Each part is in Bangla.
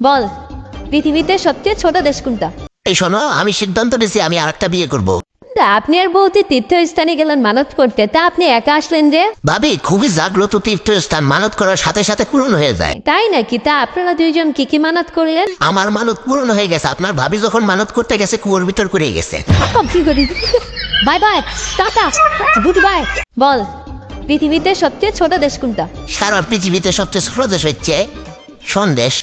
বল পৃথিবীতে সবচেয়ে ছোট দেশ কোনটা? এই শোনো আমি সিদ্ধান্ত নিয়েছি আমি আরেকটা বিয়ে করব। তা আপনি আর বৌদি তীর্থস্থানে গেলেন মানত করতে তা আপনি একা আসলেন যে? ভাবি খুবই জাগ্রত তীর্থস্থান মানত করার সাথে সাথে পূরণ হয়ে যায়। তাই নাকি? তা আপনারা দুইজন কি কি মানত করলেন? আমার মানত পূরণ হয়ে গেছে আপনার ভাবি যখন মানত করতে গেছে কুয়োর ভিতর করে গেছে। কি করি? Bye bye tata good bye. বল পৃথিবীতে সবচেয়ে ছোট দেশ কোনটা? সারা পৃথিবীতে সবচেয়ে ছোট দেশ হচ্ছে সন্দেশ।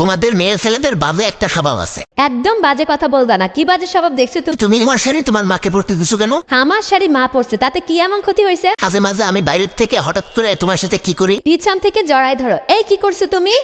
তোমাদের মেয়ে ছেলেদের বাজে একটা স্বভাব আছে। একদম বাজে কথা বলবা না। কি বাজে স্বভাব দেখছ তুমি? তুমি তোমার শাড়ি তোমার মাকে পড়তে দিছো কেন? আমার শাড়ি মা পড়ছে তাতে কি এমন ক্ষতি হয়েছে? মাঝে মাঝে আমি বাইরের থেকে হঠাৎ করে তোমার সাথে কি করি? পিছন থেকে জড়াই ধরো। এই কি করছ তুমি?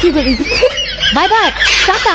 কি করি? Bye bye tata.